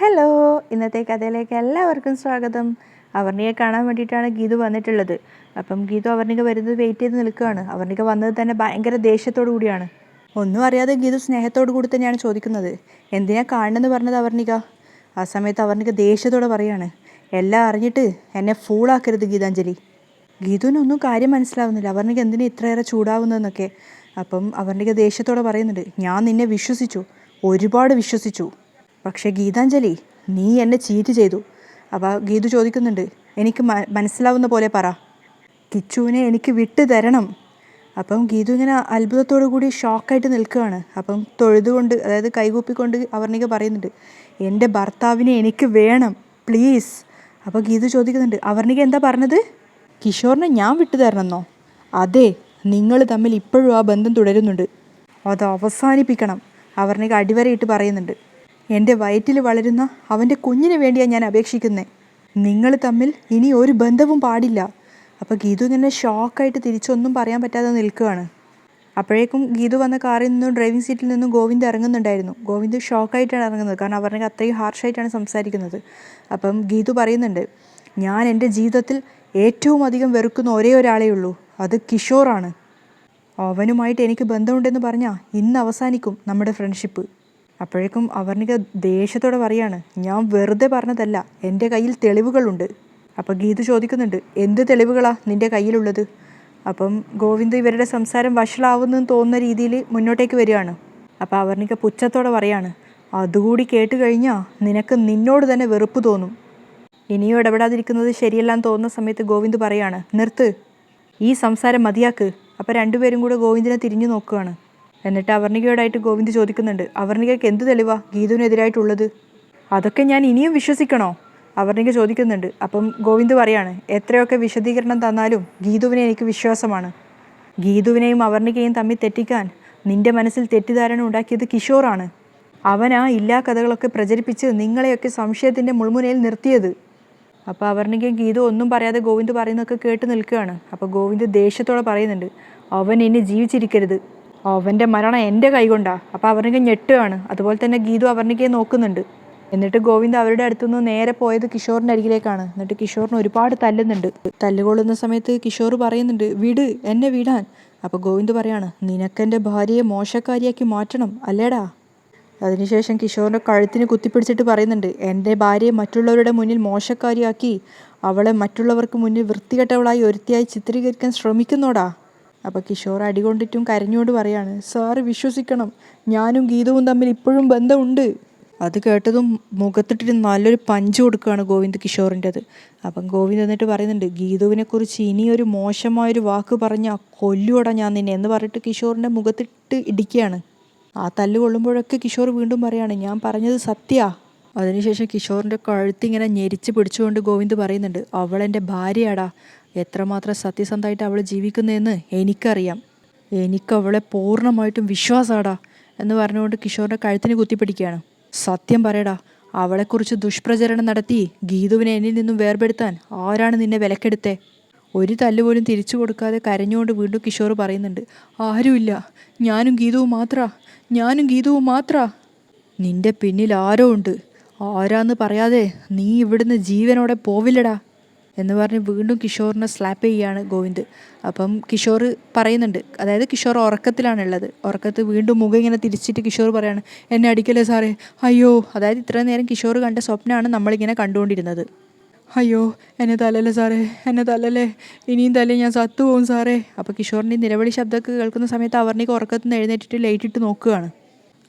Hello ഇന്നത്തെ കഥയിലേക്ക് എല്ലാവർക്കും സ്വാഗതം. അവർണിയെ കാണാൻ വേണ്ടിയിട്ടാണ് ഗീതു വന്നിട്ടുള്ളത്. അപ്പം ഗീതു അവർണിക വരുന്നത് വെയിറ്റ് ചെയ്ത് നിൽക്കുകയാണ്. അവർണിക വന്നത് തന്നെ ഭയങ്കര ദേഷ്യത്തോടു കൂടിയാണ്. ഒന്നും അറിയാതെ ഗീതു സ്നേഹത്തോടു കൂടി തന്നെയാണ് ചോദിക്കുന്നത്. എന്തിനാ കാണണമെന്ന് പറഞ്ഞത് അവർണിക? ആ സമയത്ത് അവർണിക ദേഷ്യത്തോടെ പറയാണ്. എല്ലാം അറിഞ്ഞിട്ട് എന്നെ ഫൂളാക്കരുത് ഗീതാഞ്ജലി. ഗീതുവിനൊന്നും കാര്യം മനസ്സിലാവുന്നില്ല. അവർണിക എന്തിനാ ഇത്രയേറെ ചൂടാവുന്നതെന്നൊക്കെ. അപ്പം അവർണിക ദേഷ്യത്തോടെ പറയുന്നുണ്ട്. ഞാൻ നിന്നെ വിശ്വസിച്ചു. ഒരുപാട് വിശ്വസിച്ചു. പക്ഷേ ഗീതാഞ്ജലി നീ എന്നെ ചീറ്റ് ചെയ്തു. അപ്പോൾ ഗീതു ചോദിക്കുന്നുണ്ട് എനിക്ക് മനസ്സിലാവുന്ന പോലെ പറ. കിച്ചുവിനെ എനിക്ക് വിട്ടു തരണം. അപ്പം ഗീതു ഇങ്ങനെ അത്ഭുതത്തോടു കൂടി ഷോക്കായിട്ട് നിൽക്കുകയാണ്. അപ്പം തൊഴുതുകൊണ്ട് അതായത് കൈകൂപ്പിക്കൊണ്ട് അവർണിക പറയുന്നുണ്ട് എന്റെ ഭർത്താവിനെ എനിക്ക് വേണം പ്ലീസ്. അപ്പോൾ ഗീതു ചോദിക്കുന്നുണ്ട് അവർണിക എന്താ പറഞ്ഞത്? കിഷോറിനെ ഞാൻ വിട്ടു തരണമെന്നോ അതെ നിങ്ങൾ തമ്മിൽ ഇപ്പോഴും ആ ബന്ധം തുടരുന്നുണ്ട്. അത് അവസാനിപ്പിക്കണം അവർണിക അടിവരയിട്ട് പറയുന്നുണ്ട്. എന്റെ വയറ്റിൽ വളരുന്ന അവന്റെ കുഞ്ഞിന് വേണ്ടിയാണ് ഞാൻ അപേക്ഷിക്കുന്നത് നിങ്ങൾ തമ്മിൽ ഇനി ഒരു ബന്ധവും പാടില്ല. അപ്പോൾ ഗീതു ഇങ്ങനെ ഷോക്കായിട്ട് തിരിച്ചൊന്നും പറയാൻ പറ്റാതെ നിൽക്കുകയാണ്. അപ്പോഴേക്കും ഗീതു വന്ന കാറിൽ നിന്നും ഡ്രൈവിംഗ് സീറ്റിൽ നിന്നും ഗോവിന്ദ് ഇറങ്ങുന്നുണ്ടായിരുന്നു. ഗോവിന്ദ് ഷോക്കായിട്ടാണ് ഇറങ്ങുന്നത്. കാരണം അവരുടെ അത്രയും ഹാർഷായിട്ടാണ് സംസാരിക്കുന്നത്. അപ്പം ഗീതു പറയുന്നുണ്ട് ഞാൻ എന്റെ ജീവിതത്തിൽ ഏറ്റവും അധികം വെറുക്കുന്ന ഒരേ ഒരാളേ ഉള്ളൂ. അത് കിഷോറാണ്. അവനുമായിട്ട് എനിക്ക് ബന്ധമുണ്ടെന്ന് പറഞ്ഞാൽ ഇന്ന് അവസാനിക്കും നമ്മുടെ ഫ്രണ്ട്ഷിപ്പ് അപ്പോഴേക്കും അവർണിക ദേഷ്യത്തോടെ പറയാണ് ഞാൻ വെറുതെ പറഞ്ഞതല്ല എന്റെ കയ്യിൽ തെളിവുകളുണ്ട്. അപ്പോൾ ഗീതു ചോദിക്കുന്നുണ്ട് എന്ത് തെളിവുകളാ നിന്റെ കയ്യിലുള്ളത്? അപ്പം ഗോവിന്ദ് ഇവരുടെ സംസാരം വഷളാവുന്നെന്ന് തോന്നുന്ന രീതിയിൽ മുന്നോട്ടേക്ക് വരികയാണ്. അപ്പോൾ അവർണിക പുച്ഛത്തോടെ പറയാണ് അതുകൂടി കേട്ട് കഴിഞ്ഞാൽ നിനക്ക് നിന്നോട് തന്നെ വെറുപ്പ് തോന്നും. ഇനിയും ഇടപെടാതിരിക്കുന്നത് ശരിയല്ലാന്ന് തോന്നുന്ന സമയത്ത് ഗോവിന്ദ് പറയാണ് നിർത്ത് ഈ സംസാരം മതിയാക്ക്. അപ്പോൾ രണ്ടുപേരും കൂടെ ഗോവിന്ദിനെ തിരിഞ്ഞു നോക്കുകയാണ്. എന്നിട്ട് അവർണികയോടായിട്ട് ഗോവിന്ദ് ചോദിക്കുന്നുണ്ട് അവർണികയ്ക്ക് എന്ത് തെളിവാ? ഗീതുവിനെതിരായിട്ടുള്ളത്? അതൊക്കെ ഞാൻ ഇനിയും വിശ്വസിക്കണോ? അവർണിക ചോദിക്കുന്നുണ്ട് അപ്പം ഗോവിന്ദ് പറയാണ് എത്രയൊക്കെ വിശദീകരണം തന്നാലും ഗീതുവിനെ എനിക്ക് വിശ്വാസമാണ്. ഗീതുവിനെയും അവർണികയും തമ്മിൽ തെറ്റിക്കാൻ നിന്റെ മനസ്സിൽ തെറ്റിദ്ധാരണ ഉണ്ടാക്കിയത് കിഷോറാണ്. അവനാ ഇല്ലാ കഥകളൊക്കെ പ്രചരിപ്പിച്ച് നിങ്ങളെയൊക്കെ സംശയത്തിന്റെ മുൾമുനയിൽ നിർത്തിയത്. അപ്പോൾ അവർണികയും ഗീതു ഒന്നും പറയാതെ ഗോവിന്ദ് പറയുന്നതൊക്കെ കേട്ട് നിൽക്കുകയാണ്. അപ്പോൾ ഗോവിന്ദ് ദേഷ്യത്തോടെ പറയുന്നുണ്ട് അവൻ ഇനി ജീവിച്ചിരിക്കരുത്. അവന്റെ മരണം എന്റെ കൈകൊണ്ടാ. അപ്പോൾ അവർണിക ഞെട്ടുകയാണ് അതുപോലെ തന്നെ ഗീതു അവർണികയെ നോക്കുന്നുണ്ട്. എന്നിട്ട് ഗോവിന്ദ് അവരുടെ അടുത്തുനിന്ന് നേരെ പോയത് കിഷോറിന്റെ അരികിലേക്കാണ്. എന്നിട്ട് കിഷോറിന് ഒരുപാട് തല്ലുന്നുണ്ട്. തല്ലുകൊള്ളുന്ന സമയത്ത് കിഷോർ പറയുന്നുണ്ട് വിട് എന്നെ വിടാൻ. അപ്പോൾ ഗോവിന്ദ് പറയാണ് നിനക്കെന്റെ ഭാര്യയെ മോശക്കാരിയാക്കി മാറ്റണം അല്ലേടാ? അതിനുശേഷം കിഷോറിന്റെ കഴുത്തിന് കുത്തിപ്പിടിച്ചിട്ട് പറയുന്നുണ്ട് എന്റെ ഭാര്യയെ മറ്റുള്ളവരുടെ മുന്നിൽ മോശക്കാരിയാക്കി അവളെ മറ്റുള്ളവർക്ക് മുന്നിൽ വൃത്തികെട്ടവളായി ഒരുത്തിയായി ചിത്രീകരിക്കാൻ ശ്രമിക്കുന്നോടാ. അപ്പോൾ കിഷോർ അടികൊണ്ടിട്ടും കരഞ്ഞുകൊണ്ട് പറയാണ് സാറ് വിശ്വസിക്കണം ഞാനും ഗീതവും തമ്മിൽ ഇപ്പോഴും ബന്ധമുണ്ട്. അത് കേട്ടതും മുഖത്തിട്ടിട്ട് നല്ലൊരു പഞ്ച് കൊടുക്കുകയാണ് ഗോവിന്ദ് കിഷോറിന്റെത്. അപ്പം ഗോവിന്ദ് എന്നിട്ട് പറയുന്നുണ്ട് ഗീതുവിനെക്കുറിച്ച് ഇനിയൊരു മോശമായൊരു വാക്ക് പറഞ്ഞാൽ കൊല്ലുവടാ ഞാൻ നിന്നെ എന്ന് പറഞ്ഞിട്ട് കിഷോറിന്റെ മുഖത്തിട്ട് ഇടിക്കുകയാണ്. ആ തല്ല് കൊള്ളുമ്പോഴൊക്കെ കിഷോർ വീണ്ടും പറയാണ് ഞാൻ പറഞ്ഞത് സത്യാ. അതിനുശേഷം കിഷോറിന്റെ കഴുത്തിങ്ങനെ ഞെരിച്ച് പിടിച്ചുകൊണ്ട് ഗോവിന്ദ് പറയുന്നുണ്ട് അവളെന്റെ ഭാര്യയാടാ എത്രമാത്രം സത്യസന്ധമായിട്ട് അവൾ ജീവിക്കുന്നതെന്ന് എനിക്കറിയാം. എനിക്കവളെ പൂർണമായിട്ടും വിശ്വാസാടാ എന്ന് പറഞ്ഞുകൊണ്ട് കിഷോറിന്റെ കഴുത്തിന് കുത്തിപ്പിടിക്കുകയാണ്. സത്യം പറയടാ അവളെക്കുറിച്ച് ദുഷ്പ്രചരണം നടത്തി ഗീതുവിനെ എന്നിൽ നിന്നും വേർപെടുത്താൻ ആരാണ് നിന്നെ വിലക്കെടുത്തേ? ഒരു തല്ല് പോലും തിരിച്ചു കൊടുക്കാതെ കരഞ്ഞുകൊണ്ട് വീണ്ടും കിഷോർ പറയുന്നുണ്ട് ആരുമില്ല ഞാനും ഗീതവും മാത്ര ഞാനും ഗീതവും മാത്ര. നിന്റെ പിന്നിൽ ആരോ ഉണ്ട്. ആരാന്ന് പറയാതെ നീ ഇവിടുന്ന് ജീവനോടെ പോവില്ലടാ. എന്ന് പറഞ്ഞ് വീണ്ടും കിഷോറിനെ സ്ലാപ്പ് ചെയ്യുകയാണ് ഗോവിന്ദ്. അപ്പം കിഷോർ പറയുന്നുണ്ട്. അതായത് കിഷോർ ഉറക്കത്തിലാണുള്ളത്. ഉറക്കത്ത് വീണ്ടും മുഖം ഇങ്ങനെ തിരിച്ചിട്ട് കിഷോർ പറയാണ് എന്നെ അടിക്കല്ലേ സാറേ? അയ്യോ. അതായത് ഇത്രയും നേരം കിഷോർ കണ്ട സ്വപ്നമാണ് നമ്മളിങ്ങനെ കണ്ടുകൊണ്ടിരുന്നത്. അയ്യോ എന്നെ തലല്ലേ സാറേ? എന്നെ തലല്ലേ ഇനിയും തല്ലേ ഞാൻ സത്തു പോകും സാറേ. അപ്പോൾ കിഷോറിന്റെ നിലവിളി ശബ്ദമൊക്കെ കേൾക്കുന്ന സമയത്ത് അവർണിക്ക് ഉറക്കത്ത് നിന്ന് എഴുന്നേറ്റിട്ട് ലൈറ്റ് ഇട്ട് നോക്കുകയാണ്.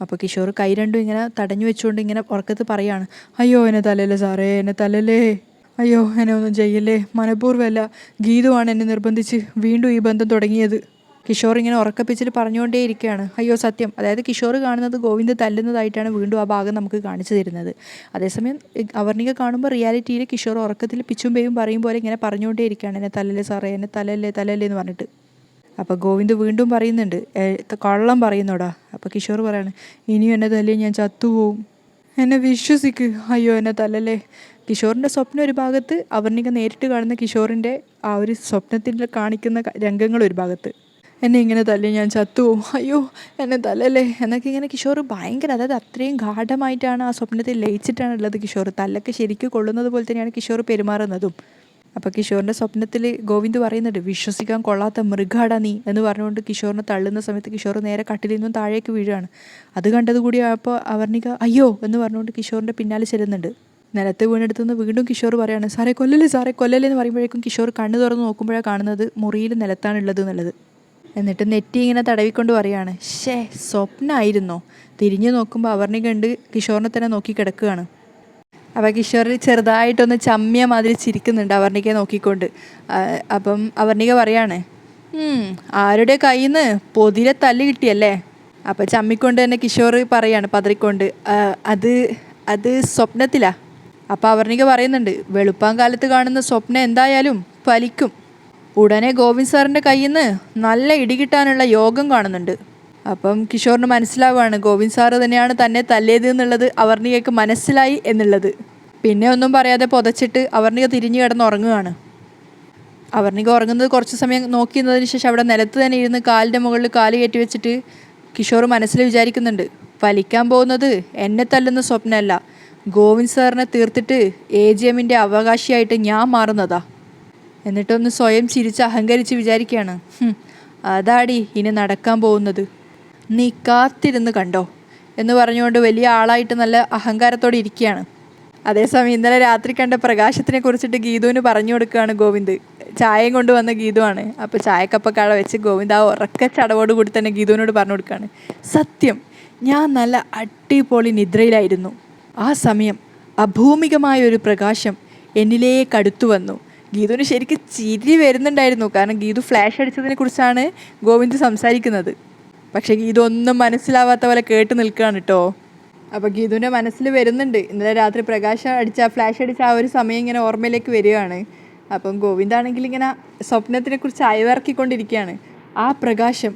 അപ്പോൾ കിഷോർ കൈ രണ്ടും ഇങ്ങനെ തടഞ്ഞു വെച്ചുകൊണ്ട് ഇങ്ങനെ ഉറക്കത്ത് പറയാണ് അയ്യോ എന്നെ തലല്ലേ സാറേ? എന്നെ തല്ലല്ലേ? അയ്യോ എന്നെ ഒന്നും ചെയ്യല്ലേ? മനഃപൂർവമല്ല. ഗീതുവാണ് എന്നെ നിർബന്ധിച്ച് വീണ്ടും ഈ ബന്ധം തുടങ്ങിയത്. കിഷോർ ഇങ്ങനെ ഉറക്കപ്പിച്ചിൽ പറഞ്ഞുകൊണ്ടേ ഇരിക്കുകയാണ് അയ്യോ സത്യം. അതായത് കിഷോർ കാണുന്നത് ഗോവിന്ദ് തല്ലുന്നതായിട്ടാണ് വീണ്ടും ആ ഭാഗം നമുക്ക് കാണിച്ചു തരുന്നത്. അതേസമയം അവർണിക കാണുമ്പോൾ റിയാലിറ്റിയിൽ കിഷോർ ഉറക്കത്തിൽ പിച്ചും പേയും പറയും പോലെ ഇങ്ങനെ പറഞ്ഞുകൊണ്ടേ ഇരിക്കുകയാണ് എന്നെ തല്ലല്ലേ സാറേ എന്നെ തലല്ലേ തല്ലല്ലേ എന്ന് പറഞ്ഞിട്ട്. അപ്പോൾ ഗോവിന്ദ് വീണ്ടും പറയുന്നുണ്ട്. "ഏ, ത- കള്ളം പറയുന്നോടാ. അപ്പോൾ കിഷോർ പറയാണ് ഇനിയും എന്നെ തല്ലേ ഞാൻ ചത്തുപോകും എന്നെ വിശ്വസിക്ക്. അയ്യോ എന്നെ തല്ലല്ലേ. കിഷോറിന്റെ സ്വപ്നം ഒരു ഭാഗത്ത് അവർണിക നേരിട്ട് കാണുന്ന കിഷോറിന്റെ ആ ഒരു സ്വപ്നത്തിൽ കാണിക്കുന്ന രംഗങ്ങൾ ഒരു ഭാഗത്ത്. എന്നെ ഇങ്ങനെ തല്ലി ഞാൻ ചത്തു അയ്യോ എന്നെ തല്ലല്ലേ? എന്നൊക്കെ ഇങ്ങനെ കിഷോർ ഭയങ്കര അതായത് അത്രയും ഗാഠമായിട്ടാണ് ആ സ്വപ്നത്തിൽ ലയിച്ചിട്ടാണ് ഉള്ളത് കിഷോർ തല്ലൊക്കെ ശരിക്ക് കൊള്ളുന്നത് പോലെ തന്നെയാണ് കിഷോർ പെരുമാറുന്നതും. അപ്പോൾ കിഷോറിന്റെ സ്വപ്നത്തിൽ ഗോവിന്ദ് പറയുന്നുണ്ട് വിശ്വസിക്കാൻ കൊള്ളാത്ത മൃഗാടാ നീ എന്ന് പറഞ്ഞുകൊണ്ട് കിഷോറിനെ തള്ളുന്ന സമയത്ത് കിഷോർ നേരെ കട്ടിലിൽ നിന്നും താഴേക്ക് വീഴുകയാണ്. അത് കണ്ടത് കൂടി അപ്പോൾ അവർണിക അയ്യോ എന്ന് പറഞ്ഞുകൊണ്ട് കിഷോറിന്റെ പിന്നാലെ ചെല്ലുന്നുണ്ട്. നിലത്ത് വീണെടുത്തുനിന്ന് വീണ്ടും കിഷോർ പറയാണ് സാറേ കൊല്ലല്ലേ സാറേ കൊല്ലല്ലേ എന്ന് പറയുമ്പോഴേക്കും കിഷോർ കണ്ണ് തുറന്ന് നോക്കുമ്പോഴാണ് കാണുന്നത് മുറിയിൽ നിലത്താണുള്ളത് എന്നുള്ളത്. എന്നിട്ട് നെറ്റി ഇങ്ങനെ തടവിക്കൊണ്ട് പറയാണ് ഷേ സ്വപ്നമായിരുന്നോ തിരിഞ്ഞു നോക്കുമ്പോൾ അവർണി കണ്ട് കിഷോറിനെ തന്നെ നോക്കി കിടക്കുകയാണ്. അപ്പോൾ കിഷോർ ചെറുതായിട്ടൊന്ന് ചമ്മിയ മാതിരി ചിരിക്കുന്നുണ്ട് അവർണിക്കെ നോക്കിക്കൊണ്ട്. അപ്പം അവർണിക പറയാണ് "ഉം, ആരുടെ കയ്യിൽ നിന്ന് പൊതിരെ തല്ല് കിട്ടിയല്ലേ? അപ്പോൾ ചമ്മിക്കൊണ്ട് തന്നെ കിഷോർ പറയാണ് പതറിക്കൊണ്ട് അത് അത് സ്വപ്നത്തിലാ? അപ്പോൾ അവർണിക പറയുന്നുണ്ട് വെളുപ്പാൻ കാലത്ത് കാണുന്ന സ്വപ്നം എന്തായാലും ഫലിക്കും. ഉടനെ ഗോവിന്ദ് സാറിന്റെ കയ്യിൽ നിന്ന് നല്ല ഇടികിട്ടാനുള്ള യോഗം കാണുന്നുണ്ട്. അപ്പം കിഷോറിന് മനസ്സിലാവുകയാണ് ഗോവിന്ദ് സാറ് തന്നെയാണ് തന്നെ തല്ലേത് എന്നുള്ളത് അവർണികയ്ക്ക് മനസ്സിലായി എന്നുള്ളത്. പിന്നെ ഒന്നും പറയാതെ പുതച്ചിട്ട് അവർണിക തിരിഞ്ഞു കിടന്ന് ഉറങ്ങുകയാണ്. അവർണിക ഉറങ്ങുന്നത് കുറച്ച് സമയം നോക്കിയതിന് ശേഷം അവിടെ നിലത്ത് തന്നെ ഇരുന്ന് കാലിന്റെ മുകളിൽ കാൽ കയറ്റി വെച്ചിട്ട് കിഷോർ മനസ്സിൽ വിചാരിക്കുന്നുണ്ട് ഫലിക്കാൻ പോകുന്നത് എന്നെ തല്ലുന്ന സ്വപ്നമല്ല. ഗോവിന്ദ് സാറിനെ തീർത്തിട്ട് എ ജി എമ്മിന്റെ അവകാശിയായിട്ട് ഞാൻ മാറുന്നതാ. എന്നിട്ടൊന്ന് സ്വയം ചിരിച്ച് അഹങ്കരിച്ച് വിചാരിക്കുകയാണ്. "ഹും, അതാടി ഇനി നടക്കാൻ പോകുന്നത്. നീ കാത്തിരുന്ന് കണ്ടോ? എന്ന് പറഞ്ഞുകൊണ്ട് വലിയ ആളായിട്ട് നല്ല അഹങ്കാരത്തോടെ ഇരിക്കുകയാണ്. അതേസമയം ഇന്നലെ രാത്രി കണ്ട പ്രകാശത്തിനെ കുറിച്ചിട്ട് ഗീതുവിന് പറഞ്ഞു കൊടുക്കുകയാണ് ഗോവിന്ദ്. ചായയും കൊണ്ടുവന്ന ഗീതുവാണ്. അപ്പോൾ ചായക്കപ്പക്കാളെ വെച്ച് ഗോവിന്ദ് ആ ഉറക്ക ചടവോട് കൂടി തന്നെ ഗീതുവിനോട് പറഞ്ഞു കൊടുക്കുകയാണ്. സത്യം ഞാൻ നല്ല അടിപൊളി നിദ്രയിലായിരുന്നു. ആ സമയം അഭൂമികമായ ഒരു പ്രകാശം എന്നിലേക്ക് അടുത്തു വന്നു. ഗീതുവിന് ശരിക്കും ചിരി വരുന്നുണ്ടായിരുന്നു. കാരണം ഗീതു ഫ്ലാഷ് അടിച്ചതിനെ കുറിച്ചാണ് ഗോവിന്ദ് സംസാരിക്കുന്നത്. പക്ഷേ ഗീതു ഒന്നും മനസ്സിലാവാത്ത പോലെ കേട്ട് നിൽക്കുകയാണ് കേട്ടോ. അപ്പോൾ ഗീതുവിന്റെ മനസ്സിൽ വരുന്നുണ്ട്. ഇന്നലെ രാത്രി പ്രകാശം അടിച്ച ഫ്ലാഷ് അടിച്ച ആ ഒരു സമയം ഇങ്ങനെ ഓർമ്മയിലേക്ക് വരികയാണ്. അപ്പം ഗോവിന്ദാണെങ്കിൽ ഇങ്ങനെ സ്വപ്നത്തിനെ കുറിച്ച് അയവിറക്കിക്കൊണ്ടിരിക്കുകയാണ്. ആ പ്രകാശം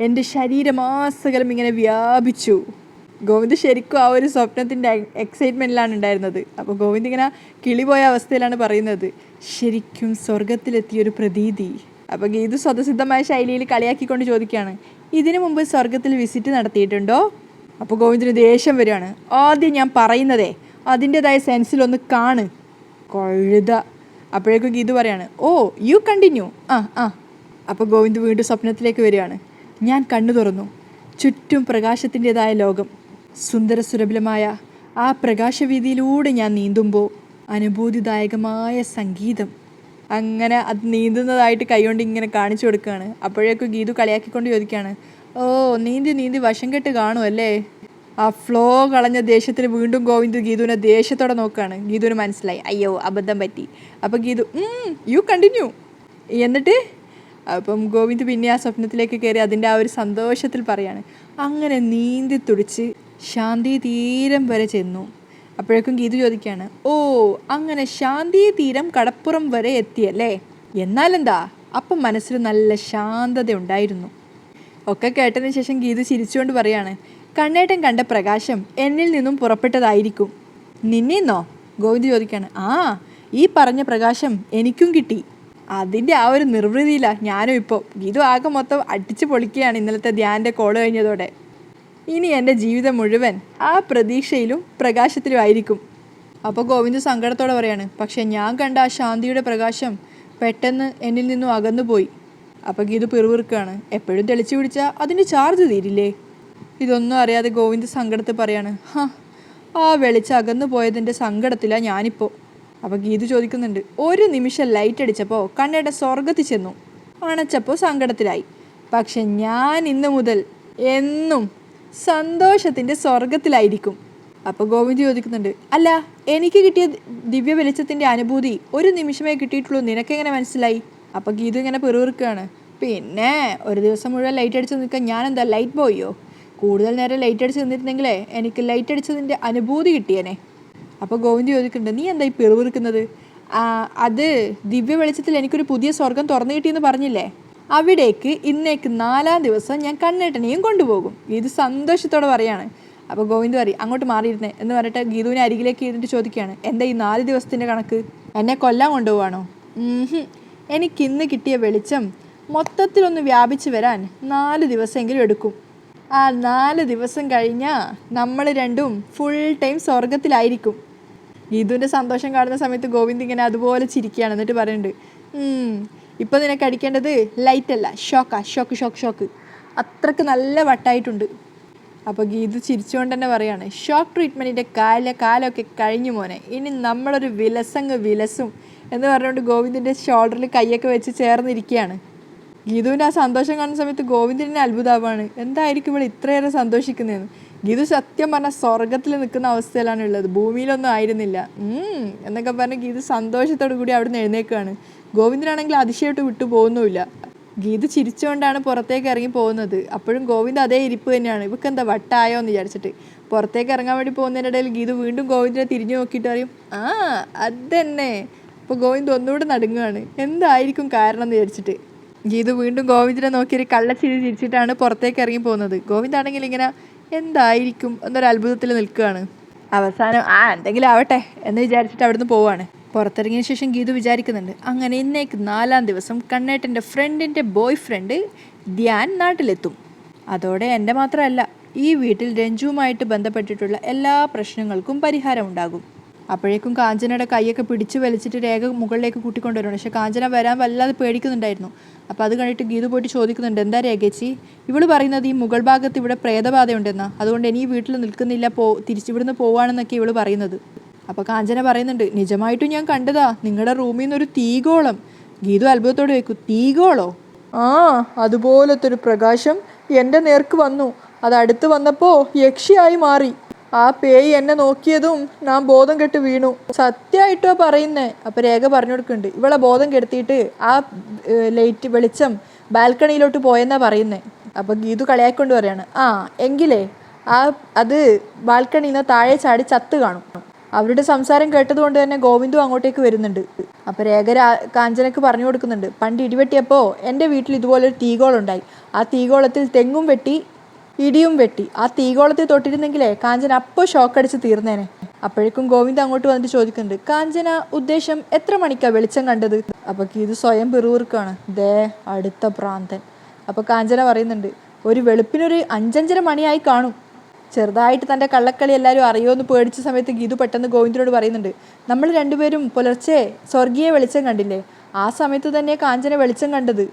എന്റെ ശരീരമാസകലം ഇങ്ങനെ വ്യാപിച്ചു. ഗോവിന്ദ് ശരിക്കും ആ ഒരു സ്വപ്നത്തിന്റെ എക്സൈറ്റ്മെന്റിലാണ് ഉണ്ടായിരുന്നത്. അപ്പോൾ ഗോവിന്ദ് ഇങ്ങനെ കിളിപോയ അവസ്ഥയിലാണ് പറയുന്നത്. ശരിക്കും സ്വർഗത്തിലെത്തിയൊരു പ്രതീതി. അപ്പോൾ ഗീതു സ്വതസിദ്ധമായ ശൈലിയിൽ കളിയാക്കിക്കൊണ്ട് ചോദിക്കുകയാണ്. ഇതിനു മുമ്പ് സ്വർഗത്തിൽ വിസിറ്റ് നടത്തിയിട്ടുണ്ടോ? അപ്പോൾ ഗോവിന്ദിന് ദേഷ്യം വരികയാണ്. ആദ്യം ഞാൻ പറയുന്നതേ അതിന്റെതായ സെൻസിലൊന്ന് കാണ്. കൊഴുത. അപ്പോഴേക്കും ഗീതു പറയാണ്. Oh you continue. ആ ആ. അപ്പോൾ ഗോവിന്ദ് വീണ്ടും സ്വപ്നത്തിലേക്ക് വരികയാണ്. ഞാൻ കണ്ണു തുറന്നു. ചുറ്റും പ്രകാശത്തിന്റെതായ ലോകം. സുന്ദര സുരഭിലമായ ആ പ്രകാശവീതിയിലൂടെ ഞാൻ നീന്തുമ്പോൾ അനുഭൂതിദായകമായ സംഗീതം. അങ്ങനെ അത് നീന്തുന്നതായിട്ട് കൈകൊണ്ട് ഇങ്ങനെ കാണിച്ചു കൊടുക്കുകയാണ് അപ്പോഴേക്കും ഗീതു കളിയാക്കിക്കൊണ്ട് ചോദിക്കുകയാണ് ഓ നീന്തി നീന്തി വശം കെട്ട് കാണുമല്ലേ ആ ഫ്ലോ കളഞ്ഞ ദേഷ്യത്തിൽ വീണ്ടും ഗോവിന്ദ് ഗീതുവിനെ ദേഷ്യത്തോടെ നോക്കുകയാണ് ഗീതുവിന് മനസ്സിലായി അയ്യോ അബദ്ധം പറ്റി. അപ്പോൾ ഗീതു യു കണ്ടിന്യൂ എന്നിട്ട് അപ്പം ഗോവിന്ദ് പിന്നെ ആ സ്വപ്നത്തിലേക്ക് കയറി അതിന്റെ ആ ഒരു സന്തോഷത്തിൽ പറയാണ് അങ്ങനെ നീന്തി തുടിച്ച് ശാന്തി തീരം വരെ ചെന്നു. അപ്പോഴേക്കും ഗീതു ചോദിക്കുകയാണ് ഓ അങ്ങനെ ശാന്തി തീരം കടപ്പുറം വരെ എത്തിയല്ലേ? എന്നാലെന്താ? അപ്പം മനസ്സിൽ നല്ല ശാന്തത ഉണ്ടായിരുന്നു. ഒക്കെ കേട്ടതിന് ശേഷം ഗീതു ചിരിച്ചുകൊണ്ട് പറയാണ് കണ്ണേട്ടൻ കണ്ട പ്രകാശം എന്നിൽ നിന്നും പുറപ്പെട്ടതായിരിക്കും. നിന്നെന്നോ? ഗോവിന്ദ് ചോദിക്കാണ് ആ ഈ പറഞ്ഞ പ്രകാശം എനിക്കും കിട്ടി. അതിന്റെ ആ ഒരു നിർവൃതിയില്ല ഞാനും ഇപ്പോൾ. ഗീതു ആകെ മൊത്തം അടിച്ചു പൊളിക്കുകയാണ് ഇന്നലത്തെ ധ്യാന്റെ കോൾ കഴിഞ്ഞതോടെ. ഇനി എന്റെ ജീവിതം മുഴുവൻ ആ പ്രതീക്ഷയിലും പ്രകാശത്തിലും ആയിരിക്കും അപ്പോൾ ഗോവിന്ദ് സങ്കടത്തോടെ പറയാണ് പക്ഷേ ഞാൻ കണ്ട ആ ശാന്തിയുടെ പ്രകാശം പെട്ടെന്ന് എന്നിൽ നിന്നും അകന്നുപോയി. അപ്പോൾ ഗീതു പിറുവിറുക്കാണ് എപ്പോഴും തെളിച്ചു പിടിച്ചാൽ അതിന്റെ ചാർജ് തീരില്ലേ? ഇതൊന്നും അറിയാതെ ഗോവിന്ദ് സങ്കടത്തിൽ പറയാണ് ഹാ ആ വെളിച്ചം അകന്നു പോയതിന്റെ സങ്കടത്തിലാണ് ഞാനിപ്പോൾ അപ്പോൾ ഗീതു ചോദിക്കുന്നുണ്ട് ഒരു നിമിഷം ലൈറ്റ് അടിച്ചപ്പോൾ കണ്ണയുടെ സ്വർഗത്തിൽ ചെന്നു. അണച്ചപ്പോൾ സങ്കടത്തിലായി. പക്ഷെ ഞാൻ ഇന്ന് മുതൽ എന്നും സന്തോഷത്തിന്റെ സ്വർഗത്തിലായിരിക്കും അപ്പോൾ ഗോവിന്ദ് ചോദിക്കുന്നുണ്ട് അല്ല എനിക്ക് കിട്ടിയ ദിവ്യ വെളിച്ചത്തിന്റെ അനുഭൂതി ഒരു നിമിഷമേ കിട്ടിയിട്ടുള്ളൂ. നിനക്കെങ്ങനെ മനസ്സിലായി? അപ്പോൾ ഗീതു ഇങ്ങനെ പെറുവിറുക്കുകയാണ് പിന്നെ ഒരു ദിവസം മുഴുവൻ ലൈറ്റ് അടിച്ച് നിൽക്കാൻ ഞാൻ എന്താ ലൈറ്റ് ബോയോ കൂടുതൽ നേരം ലൈറ്റ് അടിച്ച് നിന്നിരുന്നെങ്കിലേ എനിക്ക് ലൈറ്റ് അടിച്ചതിന്റെ അനുഭൂതി കിട്ടിയേനെ. അപ്പോൾ ഗോവിന്ദ് ചോദിക്കുന്നുണ്ട് നീ എന്താ പെറുവിറുക്കുന്നത് അത് ദിവ്യ വെളിച്ചത്തിൽ എനിക്കൊരു പുതിയ സ്വർഗം തുറന്നു കിട്ടിയെന്ന് പറഞ്ഞില്ലേ? അവിടേക്ക് ഇന്നേക്ക് നാലാം ദിവസം ഞാൻ കണ്ണേട്ടനെയും കൊണ്ടുപോകും. ഗീതു സന്തോഷത്തോടെ പറയാണ്. അപ്പോൾ ഗോവിന്ദ് പറയും അങ്ങോട്ട് മാറിയിരുന്നേ. എന്ന് പറഞ്ഞിട്ട് ഗീതുവിനെ അരികിലേക്ക് ഇരുന്നിട്ട് ചോദിക്കുകയാണ് എന്താ ഈ നാല് ദിവസത്തിന്റെ കണക്ക്? എന്നെ കൊല്ലാൻ കൊണ്ടുപോവാണോ? എനിക്ക് എനിക്കിന്ന് കിട്ടിയ വെളിച്ചം മൊത്തത്തിലൊന്ന് വ്യാപിച്ചു വരാൻ നാല് ദിവസമെങ്കിലും എടുക്കും. ആ നാല് ദിവസം കഴിഞ്ഞാൽ നമ്മൾ രണ്ടും ഫുൾ ടൈം സ്വർഗത്തിലായിരിക്കും ഗീതുവിന്റെ സന്തോഷം കാണുന്ന സമയത്ത് ഗോവിന്ദ് ഇങ്ങനെ അതുപോലെ ചിരിക്കുകയാണ് എന്നിട്ട് പറയുന്നുണ്ട് "ഉം, ഇപ്പം നിനക്ക് അടിക്കേണ്ടത് ലൈറ്റ് അല്ല ഷോക്കാ ഷോക്ക് ഷോക്ക് ഷോക്ക് അത്രയ്ക്ക് നല്ല വട്ടായിട്ടുണ്ട്. അപ്പോൾ ഗീതു ചിരിച്ചുകൊണ്ട് തന്നെ പറയാണ് ഷോക്ക് ട്രീറ്റ്മെന്റിന്റെ കാല കാലമൊക്കെ കഴിഞ്ഞു മോനെ. ഇനി നമ്മളൊരു വിലസങ്ങ് വിലസും. എന്ന് പറഞ്ഞുകൊണ്ട് ഗോവിന്ദിന്റെ ഷോൾഡറിൽ കൈയൊക്കെ വെച്ച് ചേർന്നിരിക്കുകയാണ് ഗീതുവിന്റെ ആ സന്തോഷം കാണുന്ന സമയത്ത് ഗോവിന്ദിനെ അത്ഭുതമാണ് എന്തായിരിക്കും ഇവിടെ ഇത്രയേറെ സന്തോഷിക്കുന്നതെന്ന്? ഗീതു സത്യം പറഞ്ഞാൽ സ്വർഗത്തിൽ നിൽക്കുന്ന അവസ്ഥയിലാണ് ഉള്ളത്. ഭൂമിയിലൊന്നും ആയിരുന്നില്ല. എന്നൊക്കെ പറഞ്ഞ് ഗീത സന്തോഷത്തോടു കൂടി അവിടെ നിന്ന് എഴുന്നേക്കുകയാണ് ഗോവിന്ദനാണെങ്കിൽ അതിശയമായിട്ട് വിട്ടു പോകുന്നുമില്ല. ഗീത ചിരിച്ചുകൊണ്ടാണ് പുറത്തേക്ക് ഇറങ്ങി പോകുന്നത്. അപ്പോഴും ഗോവിന്ദ് അതേ ഇരിപ്പ് തന്നെയാണ്. ഇവക്ക് എന്താ വട്ടായോ എന്ന് വിചാരിച്ചിട്ട്. പുറത്തേക്ക് ഇറങ്ങാൻ വേണ്ടി പോകുന്നതിനിടയിൽ ഗീതു വീണ്ടും ഗോവിന്ദിനെ തിരിഞ്ഞു നോക്കിയിട്ട് പറയും ആ അതന്നെ. അപ്പോൾ ഗോവിന്ദ് ഒന്നുകൂടെ നടുങ്ങുകയാണ് എന്തായിരിക്കും കാരണം എന്ന് വിചാരിച്ചിട്ട്. ഗീതു വീണ്ടും ഗോവിന്ദിനെ നോക്കി ഒരു കള്ളച്ചിരി ചിരിച്ചിട്ടാണ് പുറത്തേക്ക് ഇറങ്ങി പോകുന്നത്. ഗോവിന്ദാണെങ്കിൽ ഇങ്ങനെ എന്തായിരിക്കും എന്നൊരു അത്ഭുതത്തിൽ നിൽക്കുകയാണ്. അവസാനം ആ എന്തെങ്കിലും ആവട്ടെ എന്ന് വിചാരിച്ചിട്ട് അവിടുന്ന് പോവാണ്. പുറത്തിറങ്ങിയ ശേഷം ഗീതു വിചാരിക്കുന്നുണ്ട് അങ്ങനെ ഇന്നേക്ക് നാലാം ദിവസം കണ്ണേട്ടന്റെ ഫ്രണ്ടിന്റെ ബോയ് ഫ്രണ്ട് ധ്യാൻ നാട്ടിലെത്തും. അതോടെ എന്റെ മാത്രമല്ല ഈ വീട്ടിൽ രഞ്ജുവുമായിട്ട് ബന്ധപ്പെട്ടിട്ടുള്ള എല്ലാ പ്രശ്നങ്ങൾക്കും പരിഹാരമുണ്ടാകും അപ്പോഴേക്കും കാഞ്ചനയുടെ കൈയൊക്കെ പിടിച്ചു വലിച്ചിട്ട് രേഖ മുകളിലേക്ക് കൂട്ടിക്കൊണ്ടുവരുന്നു പക്ഷേ കാഞ്ചന വരാൻ വല്ലാതെ പേടിക്കുന്നുണ്ടായിരുന്നു. അപ്പോൾ അത് കണ്ടിട്ട് ഗീതു പോയിട്ട് ചോദിക്കുന്നുണ്ട് എന്താ രേഖച്ചി? ഇവൾ പറയുന്നത് ഈ മുകൾ ഭാഗത്ത് ഇവിടെ പ്രേതബാധയുണ്ടെന്നാ. അതുകൊണ്ട് ഇനി വീട്ടിൽ നിൽക്കുന്നില്ല പോ തിരിച്ചിവിടുന്ന് പോവാണെന്നൊക്കെ ഇവൾ പറയുന്നത്. അപ്പോൾ കാഞ്ചന പറയുന്നുണ്ട് നിജമായിട്ടും ഞാൻ കണ്ടതാ നിങ്ങളുടെ റൂമിൽ നിന്നൊരു തീഗോളം. ഗീതു അത്ഭുതത്തോടെ ചോദിക്കും തീഗോളോ? ആ അതുപോലത്തെ ഒരു പ്രകാശം എന്റെ നേർക്ക് വന്നു. അത് അടുത്ത് വന്നപ്പോൾ യക്ഷിയായി മാറി. ആ പേയ് എന്നെ നോക്കിയതും ഞാൻ ബോധം കെട്ട് വീണു. സത്യമായിട്ടോ പറയുന്നേ. അപ്പൊ രേഖ പറഞ്ഞു കൊടുക്കുന്നുണ്ട്. ഇവളെ ബോധം കെടുത്തിയിട്ട് ആ ലൈറ്റ് വെളിച്ചം ബാൽക്കണിയിലോട്ട് പോയെന്നാ പറയുന്നേ. അപ്പൊ ഗീതു കളിയാക്കൊണ്ട് പറയാണ്. ആ എങ്കിലേ ആ അത് ബാൽക്കണിയിൽ നിന്ന് താഴെ ചാടി ചത്ത് കാണും. അവരുടെ സംസാരം കേട്ടതുകൊണ്ട് തന്നെ ഗോവിന്ദു അങ്ങോട്ടേക്ക് വരുന്നുണ്ട്. അപ്പൊ രേഖ കാഞ്ചനക്ക് പറഞ്ഞു കൊടുക്കുന്നുണ്ട്. പണ്ട് ഇടിവെട്ടിയപ്പോ എന്റെ വീട്ടിൽ ഇതുപോലൊരു തീഗോളുണ്ടായി ആ തീകോളത്തിൽ തെങ്ങും വെട്ടി ഇടിയും വെട്ടി. ആ തീകോളത്തിൽ തൊട്ടിരുന്നെങ്കിലേ കാഞ്ചന അപ്പോൾ ഷോക്കടിച്ച് തീർന്നേനെ. അപ്പോഴേക്കും ഗോവിന്ദ് അങ്ങോട്ട് വന്നിട്ട് ചോദിക്കുന്നുണ്ട് കാഞ്ചന ഉദ്ദേശം എത്ര മണിക്കാ വെളിച്ചം കണ്ടത്? അപ്പൊ ഇത് സ്വയം പിറുവിറുക്കാണ് ദേ അടുത്ത പ്രാന്തൻ. അപ്പൊ കാഞ്ചന പറയുന്നുണ്ട് ഒരു വെളുപ്പിനൊരു അഞ്ചഞ്ചര മണിയായി കാണും. ചെറുതായിട്ട് തന്റെ കള്ളക്കളി എല്ലാവരും അറിയുമെന്ന് പേടിച്ച സമയത്ത് ഗീതു പെട്ടെന്ന് ഗോവിന്ദനോട് പറയുന്നുണ്ട് നമ്മൾ രണ്ടുപേരും പുലർച്ചെ സ്വർഗീയ വെളിച്ചം കണ്ടില്ലേ? ആ സമയത്ത് തന്നെ കാഞ്ചന വെളിച്ചം കണ്ടത്.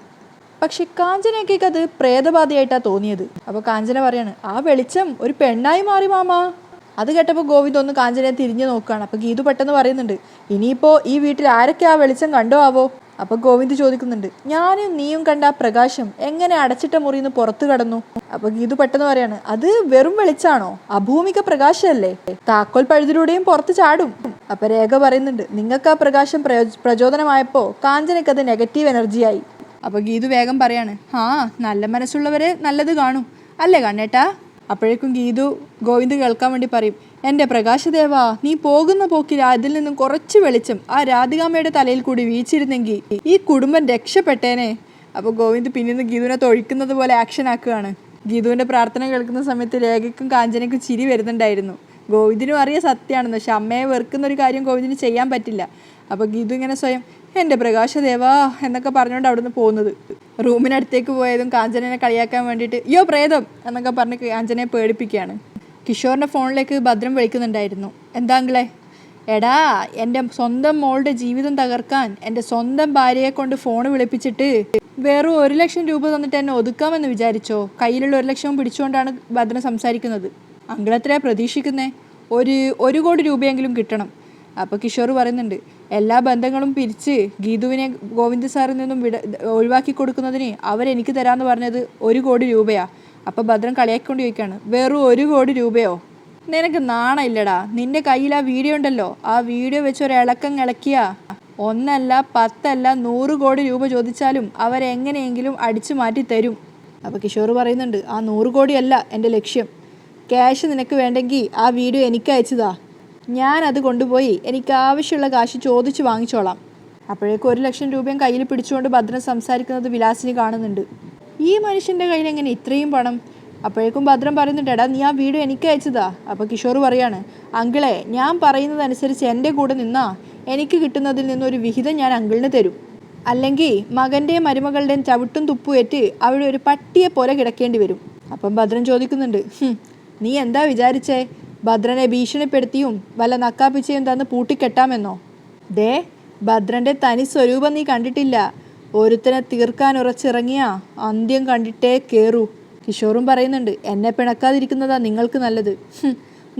പക്ഷെ കാഞ്ചനയൊക്കെ അത് പ്രേതബാധയായിട്ടാ തോന്നിയത്. അപ്പൊ കാഞ്ചന പറയാണ് ആ വെളിച്ചം ഒരു പെണ്ണായി മാറി മാമാ. അത് കേട്ടപ്പോൾ ഗോവിന്ദ് ഒന്ന് കാഞ്ചനയെ തിരിഞ്ഞു നോക്കുകയാണ്. അപ്പൊ ഗീതു പെട്ടെന്ന് പറയുന്നുണ്ട് ഇനിയിപ്പോ ഈ വീട്ടിൽ ആരൊക്കെ ആ വെളിച്ചം കണ്ടോ ആവോ? അപ്പൊ ഗോവിന്ദ് ചോദിക്കുന്നുണ്ട് ഞാനും നീയും കണ്ട ആ പ്രകാശം എങ്ങനെ അടച്ചിട്ട മുറിന്ന് പുറത്തു കടന്നു? അപ്പൊ ഗീതു പെട്ടെന്ന് പറയാണ് അത് വെറും വെളിച്ചാണോ? അഭൂമിക പ്രകാശമല്ലേ? താക്കോൽ പഴുതിലൂടെയും പുറത്ത് ചാടും. അപ്പൊ രേഖ പറയുന്നുണ്ട് നിങ്ങൾക്ക് ആ പ്രകാശം പ്രയോ- പ്രചോദനമായപ്പോ കാഞ്ചനയ്ക്ക് നെഗറ്റീവ് എനർജിയായി അപ്പൊ ഗീതു വേഗം പറയാണ് ആ നല്ല മനസ്സുള്ളവരെ നല്ലത് കാണും. അല്ലേ കണ്ണേട്ടാ? അപ്പോഴേക്കും ഗീതു ഗോവിന്ദ് കേൾക്കാൻ വേണ്ടി പറയും എന്റെ പ്രകാശദേവ നീ പോകുന്ന പോക്കിൽ അതിൽ നിന്നും കുറച്ച് വെളിച്ചം ആ രാധികാമ്മയുടെ തലയിൽ കൂടി വീച്ചിരുന്നെങ്കിൽ ഈ കുടുംബം രക്ഷപ്പെട്ടേനെ. അപ്പോൾ ഗോവിന്ദ് പിന്നീന്ന് ഗീതുവിനെ തൊഴിക്കുന്നത് പോലെ ആക്ഷൻ ആക്കുകയാണ്. ഗീതുവിന്റെ പ്രാർത്ഥന കേൾക്കുന്ന സമയത്ത് രേഖയ്ക്കും കാഞ്ചനയ്ക്കും ചിരി വരുന്നുണ്ടായിരുന്നു. ഗോവിന്ദിനും അറിയ സത്യമാണെന്ന് പക്ഷെ അമ്മയെ വെറുക്കുന്ന ഒരു കാര്യം ഗോവിന്ദിന് ചെയ്യാൻ പറ്റില്ല. അപ്പോൾ ഗീതു ഇങ്ങനെ സ്വയം എന്റെ പ്രകാശദേവാ എന്നൊക്കെ പറഞ്ഞുകൊണ്ട് അവിടുന്ന് പോകുന്നത്. റൂമിനടുത്തേക്ക് പോയതും കാഞ്ചനനെ കളിയാക്കാൻ വേണ്ടിയിട്ട് യോ പ്രേതം എന്നൊക്കെ പറഞ്ഞ് കാഞ്ചനയെ പേടിപ്പിക്കുകയാണ്. കിഷോറിന്റെ ഫോണിലേക്ക് ഭദ്രം വിളിക്കുന്നുണ്ടായിരുന്നു. എന്താങ്കിളെ എടാ എന്റെ സ്വന്തം മോളുടെ ജീവിതം തകർക്കാൻ എന്റെ സ്വന്തം ഭാര്യയെ കൊണ്ട് ഫോൺ വിളിപ്പിച്ചിട്ട് വേറെ ഒരു ലക്ഷം രൂപ തന്നിട്ട് എന്നെ ഒതുക്കാമെന്ന് വിചാരിച്ചോ? കയ്യിലുള്ള ഒരു ലക്ഷം പിടിച്ചുകൊണ്ടാണ് ഭദ്രൻ സംസാരിക്കുന്നത്. അങ്കിളെത്രയാ പ്രതീക്ഷിക്കുന്നേ? ഒരു ഒരു കോടി രൂപയെങ്കിലും കിട്ടണം. അപ്പോൾ കിഷോർ പറയുന്നുണ്ട് എല്ലാ ബന്ധങ്ങളും പിരിച്ച് ഗീതുവിനെ ഗോവിന്ദ സാറിൽ നിന്നും വിട ഒഴിവാക്കി കൊടുക്കുന്നതിന് അവരെനിക്ക് തരാമെന്ന് പറഞ്ഞത് ഒരു കോടി രൂപയാ. അപ്പോൾ ഭദ്രൻ കളിയാക്കിക്കൊണ്ട് ചോദിക്കുകയാണ് വെറും ഒരു കോടി രൂപയോ? നിനക്ക് നാണമില്ലടാ നിന്റെ കയ്യിൽ ആ വീഡിയോ ഉണ്ടല്ലോ ആ വീഡിയോ വെച്ച് ഒരിളക്കം ഇളക്കം ഇളക്കിയ ഒന്നല്ല പത്തല്ല നൂറ് കോടി രൂപ ചോദിച്ചാലും അവരെങ്ങനെയെങ്കിലും അടിച്ചു മാറ്റി തരും. അപ്പോൾ കിഷോർ പറയുന്നുണ്ട് ആ നൂറ് കോടിയല്ല എന്റെ ലക്ഷ്യം. ക്യാഷ് നിനക്ക് വേണ്ടെങ്കിൽ ആ വീഡിയോ എനിക്ക് അയച്ചതാ. ഞാൻ അത് കൊണ്ടുപോയി. എനിക്ക് ആവശ്യമുള്ള കാശ് ചോദിച്ച് വാങ്ങിച്ചോളാം. അപ്പോഴേക്കും ഒരു ലക്ഷം രൂപയും കയ്യിൽ പിടിച്ചുകൊണ്ട് ഭദ്രൻ സംസാരിക്കുന്നത് വിലാസിനി കാണുന്നുണ്ട്. ഈ മനുഷ്യന്റെ കയ്യിൽ എങ്ങനെ ഇത്രയും പണം? അപ്പോഴേക്കും ഭദ്രൻ പറയുന്നുണ്ട് നീ ആ വീഡിയോ എനിക്ക് അയച്ചതാ. അപ്പോൾ കിഷോർ പറയാണ് അങ്കിളെ ഞാൻ പറയുന്നതനുസരിച്ച് എന്റെ കൂടെ നിന്നാ. എനിക്ക് കിട്ടുന്നതിൽ നിന്നൊരു വിഹിതം ഞാൻ അങ്കിളിന് തരും. അല്ലെങ്കിൽ മകന്റെയും മരുമകളുടെയും ചവിട്ടും തുപ്പുവേറ്റ് അവിടെ ഒരു പട്ടിയെ പോലെ കിടക്കേണ്ടി വരും. അപ്പം ഭദ്രൻ ചോദിക്കുന്നുണ്ട് നീ എന്താ വിചാരിച്ചേ? ഭദ്രനെ ഭീഷണിപ്പെടുത്തിയും വല്ല നക്കാപ്പിച്ചയും തന്ന് പൂട്ടിക്കെട്ടാമെന്നോ? ദേ ഭദ്രന്റെ തനി സ്വരൂപം നീ കണ്ടിട്ടില്ല. ഒരുത്തനെ തീർക്കാൻ ഉറച്ചിറങ്ങിയ അന്ത്യം കണ്ടിട്ടേ കേറൂ. കിഷോറും പറയുന്നുണ്ട് എന്നെ പിണക്കാതിരിക്കുന്നതാ നിങ്ങൾക്ക് നല്ലത്.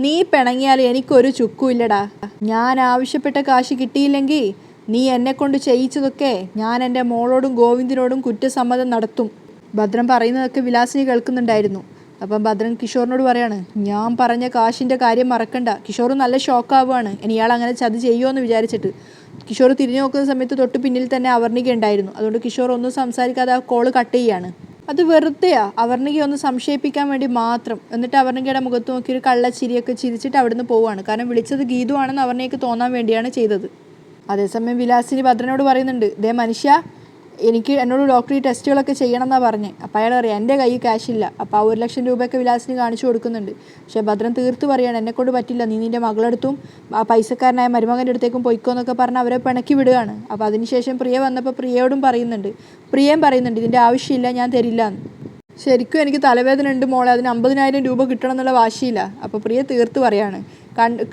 നീ പിണങ്ങിയാൽ എനിക്കൊരു ചുക്കുമില്ലടാ ഞാൻ ആവശ്യപ്പെട്ട കാശ് കിട്ടിയില്ലെങ്കിൽ നീ എന്നെ കൊണ്ട് ചെയ്യിച്ചതൊക്കെ ഞാൻ എന്റെ മോളോടും ഗോവിന്ദിനോടും കുറ്റസമ്മതം നടത്തും. ഭദ്രം പറയുന്നതൊക്കെ വിലാസിനി കേൾക്കുന്നുണ്ടായിരുന്നു. അപ്പം ഭദ്രൻ കിഷോറിനോട് പറയാണ് ഞാൻ പറഞ്ഞ കാശിന്റെ കാര്യം മറക്കണ്ട. കിഷോർ നല്ല ഷോക്കാവുകയാണ് ഇനി ഇയാൾ അങ്ങനെ ചതി ചെയ്യുമോ എന്ന് വിചാരിച്ചിട്ട്. കിഷോർ തിരിഞ്ഞു നോക്കുന്ന സമയത്ത് തൊട്ട് പിന്നിൽ തന്നെ അവർണിക ഉണ്ടായിരുന്നു. അതുകൊണ്ട് കിഷോർ ഒന്നും സംസാരിക്കാതെ ആ കോൾ കട്ട് ചെയ്യാണ്. അത് വെറുതെയാ. അവർണിക ഒന്ന് സംശയിപ്പിക്കാൻ വേണ്ടി മാത്രം. എന്നിട്ട് അവർണികയുടെ മുഖത്ത് നോക്കി ഒരു കള്ളച്ചിരിയൊക്കെ ചിരിച്ചിട്ട് അവിടുന്ന് പോവുകയാണ് കാരണം വിളിച്ചത് ഗീതു ആണെന്ന് തോന്നാൻ വേണ്ടിയാണ് ചെയ്തത്. അതേസമയം വിലാസിനി ഭദ്രനോട് പറയുന്നുണ്ട് ദേ മനുഷ്യ എനിക്ക് എന്നോട് ഡോക്ടർ ഈ ടെസ്റ്റുകളൊക്കെ ചെയ്യണം എന്നാണ് പറഞ്ഞത് അപ്പോൾ അയാൾ പറയാം എന്റെ കയ്യിൽ ക്യാഷ് ഇല്ല. അപ്പോൾ ആ ഒരു ലക്ഷം രൂപയൊക്കെ വിലാസിന് കാണിച്ചു കൊടുക്കുന്നുണ്ട്. പക്ഷേ ഭദ്രൻ തീർത്ത് പറയാണ് എന്നെക്കൊണ്ട് പറ്റില്ല. നീ നിന്റെ മകളടുത്തും ആ പൈസക്കാരനായ മരുമകന്റെ അടുത്തേക്കും പൊയ്ക്കോ എന്നൊക്കെ പറഞ്ഞ് അവരെ പിണക്കി വിടുകയാണ്. അപ്പോൾ അതിനുശേഷം പ്രിയ വന്നപ്പോൾ പ്രിയയോടും പറയുന്നുണ്ട് പ്രിയയും പറയുന്നുണ്ട് ഇതിന്റെ ആവശ്യമില്ല ഞാൻ തരില്ല എന്ന്. ശരിക്കും എനിക്ക് തലവേദന ഉണ്ട് മോളെ. അതിന് അമ്പതിനായിരം രൂപ കിട്ടണം എന്നുള്ള വാശിയില്ല. അപ്പോൾ പ്രിയ തീർത്ത് പറയാണ് കണ്ണ്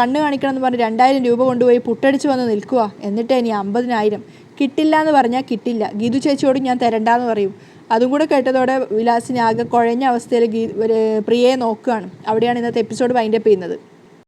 കണ്ണ് കാണിക്കണം എന്ന് പറഞ്ഞ് രണ്ടായിരം രൂപ കൊണ്ടുപോയി പുട്ടടിച്ച് വന്ന് നിൽക്കുക എന്നിട്ട് ഇനി അമ്പതിനായിരം. കിട്ടില്ല എന്ന് പറഞ്ഞാൽ കിട്ടില്ല. ഗീതു ചേച്ചിയോട് ഞാൻ തരണ്ടെന്ന് പറയും. അതും കൂടെ കേട്ടതോടെ വിലാസിനെ ആകെ കുഴഞ്ഞ അവസ്ഥയിൽ ഗീ പ്രിയയെ നോക്കുകയാണ്. അവിടെയാണ് ഇന്നത്തെ എപ്പിസോഡ് വൈൻഡപ്പ് ചെയ്യുന്നത്.